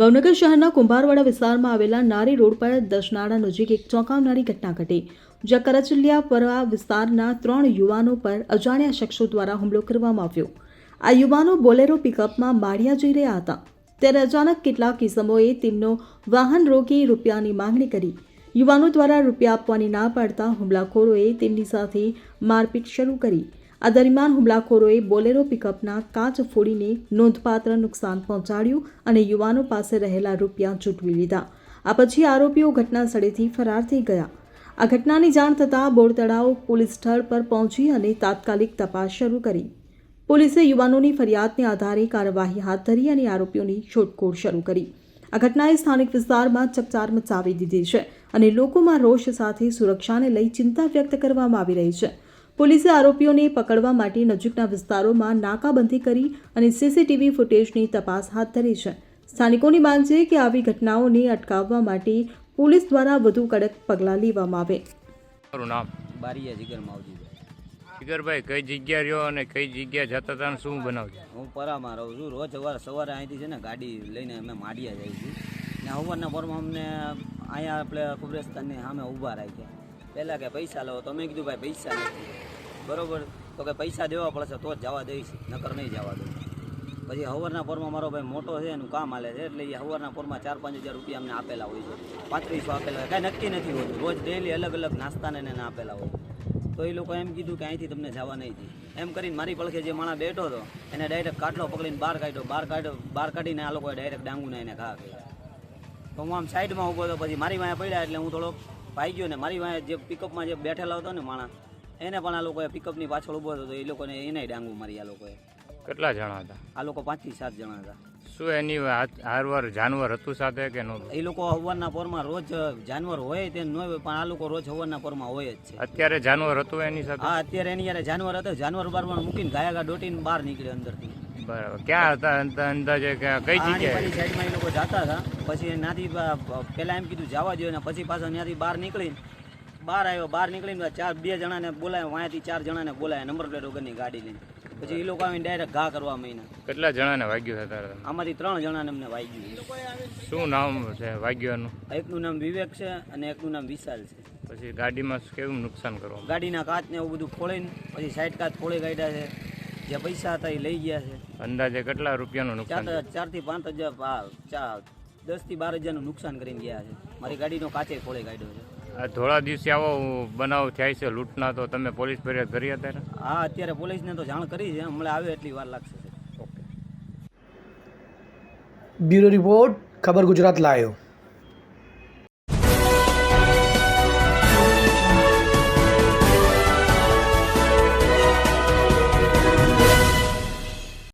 ભાવનગર શહેરના કુંભારવાડા વિસ્તારમાં આવેલા નારી રોડ પર દશનાળા નજીક એક ચોંકાવનારી ઘટના ઘટી. જ્યાં કરચલિયાપરા વિસ્તારના ત્રણ યુવાનો પર અજાણ્યા શખ્સો દ્વારા હુમલો કરવામાં આવ્યો. આ યુવાનો બોલેરો પિકઅપમાં માળિયા જઈ રહ્યા હતા. ત્યારે અચાનક કેટલાક કિસમોએ તેમનો વાહન રોકી રૂપિયાની માંગણી કરી. યુવાનો દ્વારા રૂપિયા આપવાની ના પાડતા હુમલાખોરોએ તેમની સાથે મારપીટ શરૂ કરી. આ દરમિયાન હુમલાખોરોએ બોલેરો પિકઅપના કાચ ફોડીને નોંધપાત્ર નુકસાન પહોંચાડ્યું અને યુવાનો પાસે રહેલા રૂપિયા ચૂંટવી લીધા. આ પછી આરોપીઓ ઘટના સ્થળેથી ફરાર થઈ ગયા. આ ઘટનાની જાણ થતાં બોરતળાવ પોલીસ સ્થળ પર પહોંચી અને તાત્કાલિક તપાસ શરૂ કરી. પોલીસે યુવાનોની ફરિયાદને આધારે કાર્યવાહી હાથ ધરી અને આરોપીઓની શોધખોળ શરૂ કરી. આ ઘટનાએ સ્થાનિક વિસ્તારમાં ચકચાર મચાવી દીધી છે અને લોકોમાં રોષ સાથે સુરક્ષાને લઈ ચિંતા વ્યક્ત કરવામાં આવી રહી છે. પોલીસે આરોપીઓને પકડવા માટે નજીકના વિસ્તારોમાં નાકાબંધી કરી અને સીસીટીવી ફૂટેજની તપાસ હાથ ધરી છે. સ્થાનિકોની માંગ છે કે આવી ઘટનાઓને અટકાવવા માટે પોલીસ દ્વારા વધુ કડક પગલાં લેવામાં આવે. મારું નામ બારીયા જીગર માવજીભાઈ જીગરભાઈ કઈ જગ્યા રહ્યો અને કઈ જગ્યા જતા હતા શું બનાવજો હું પરામાં રહું છું. રોજ સવારે સવારે અહીંથી છે ને ગાડી લઈને અમે માડિયા જઈએ છીએ. ને સવારના પરમાં અમને અહીંયા આપણે કુબરસ્તાનની સામે ઊભા રાખ્યા. પહેલાં કે પૈસા લો, તો મેં કીધું ભાઈ પૈસા નથી. બરોબર? તો કે પૈસા દેવા પડશે, તો જ જવા દઈશ, નકર નહીં જવા દઉં. પછી હવારના પોરમાં મારો ભાઈ મોટો છે, એનું કામ હાલે છે, એટલે એ હવારના પોરમાં ચાર પાંચ હજાર રૂપિયા અમને આપેલા હોય છે. પાંત્રીસો આપેલા હોય, કાંઈ નક્કી નથી હોતું. રોજ ડેલી અલગ અલગ નાસ્તાને એને આપેલા હોય. તો એ લોકો એમ કીધું કે અહીંથી તમને જવા નહીં દે. એમ કરીને મારી પડખે જે માણસ બેઠો હતો, એને ડાયરેક્ટ કાટલો પકડીને બહાર કાઢ્યો. બહાર કાઢ્યો, બહાર કાઢીને આ લોકોએ ડાયરેક્ટ ડાંગુને એને ઘા કર્યા. તો હું આમ સાઈડમાં ઊભો હતો, પછી મારી વાંહે પડ્યા એટલે હું થોડો ભાઈ ગયો ને મારી વાંહે જે પિકઅપમાં જે બેઠેલા હતો ને માણસ એને પણ આ લોકોએ પિકઅપની પાછળ ઊભો હતો તો એ લોકોને એને ડાંગું મારી આ લોકોએ. કેટલા જણા હતા? આ લોકો પાંચથી સાત જણા હતા. શું એની હારવાર જાનવર હતું સાથે કે નો એ લોકો હવારના પોરમાં રોજ જાનવર હોય તે ન હોય પણ આ લોકો રોજ હવારના પોરમાં હોય જ છે. અત્યારે જાનવર હતું એની સાથે? હા અત્યારે એની યારે જાનવર હતો જાનવર બારમાં મૂકીને ગાયા દોટીને બહાર નીકળે અંદરથી. બરાબર. ક્યાં હતા? અંદાજે કઈ જગ્યાએ? સાઈડમાં એ લોકો જતા હતા. પછી ત્યાંથી પહેલાં એમ કીધું જવા જોઈએ ને પછી પાછા ત્યાંથી બહાર નીકળીને બહાર આવ્યો. બહાર નીકળીને ચાર બે જણાને બોલાય. વાંયાથી ચાર જણાને બોલાય નંબર પ્લેટ વગરની ગાડી લઈને. પછી એ લોકો આવીને ડાયરેક્ટ ઘા કરવા માંડ્યા. કેટલા જણાને વાગ્યું હતા આમાંથી ત્રણ જણાને અમને વાગ્યું શું નામ છે વાગ્યાનું? એકનું નામ વિવેક છે અને એકનું નામ વિશાલ છે. પછી ગાડીમાં કેવું નુકસાન કરવાનું? ગાડીના કાચ ને એવું બધું ફોડીને પછી સાઈડ કાચ ફોડી કાઢ્યા છે. જે પૈસા હતા એ લઈ ગયા છે. અંદાજે કેટલા રૂપિયાનું નુકસાન? ચારથી પાંચ હજાર ચાર દસથી બાર હજારનું નુકસાન કરીને ગયા છે. મારી ગાડીનો કાચે ખોળે કાઢ્યો છે. આ થોડા દિવસે આવો બનાવ થાય છે લૂંટના તો તમે પોલીસ ફરિયાદ કરી અત્યારે? હા અત્યારે પોલીસને તો જાણ કરી છે. હમણાં આવે એટલી વાર લાગશે ઓકે બ્યુરો રિપોર્ટ ખબર ગુજરાત લાયો.